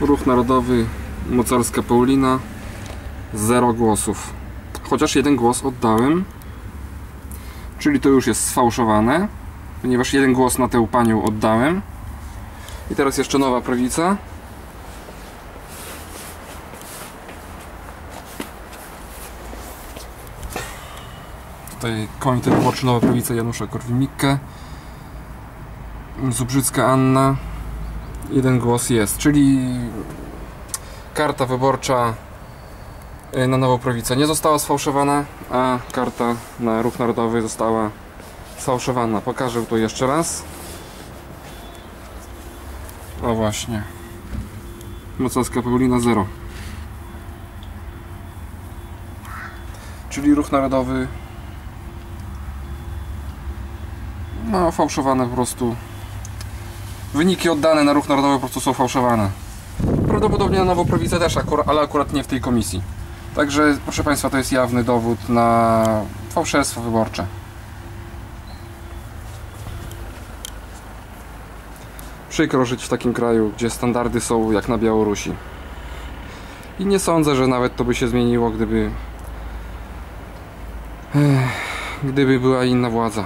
Ruch Narodowy Mocarska Paulina Zero głosów. Chociaż jeden głos oddałem Czyli to już jest sfałszowane Ponieważ jeden głos na tę panią oddałem. I teraz jeszcze nowa prawica. Tutaj komitet Nowa Prawica Janusza Korwin-Mikke Zubrzycka Anna jeden głos jest, czyli karta wyborcza y, na Nową Prawicę nie została sfałszowana, a karta na Ruch Narodowy została sfałszowana. Pokażę to jeszcze raz. O właśnie. Mocarska Paulina 0. Czyli Ruch Narodowy no fałszowane po prostu wyniki oddane na ruch narodowy po prostu są fałszowane. Prawdopodobnie na Nową Prawicę też, ale akurat nie w tej komisji. Także, proszę Państwa, to jest jawny dowód na fałszerstwo wyborcze. Przykro żyć w takim kraju, gdzie standardy są jak na Białorusi. I nie sądzę, że nawet to by się zmieniło, gdyby... Ech, gdyby była inna władza.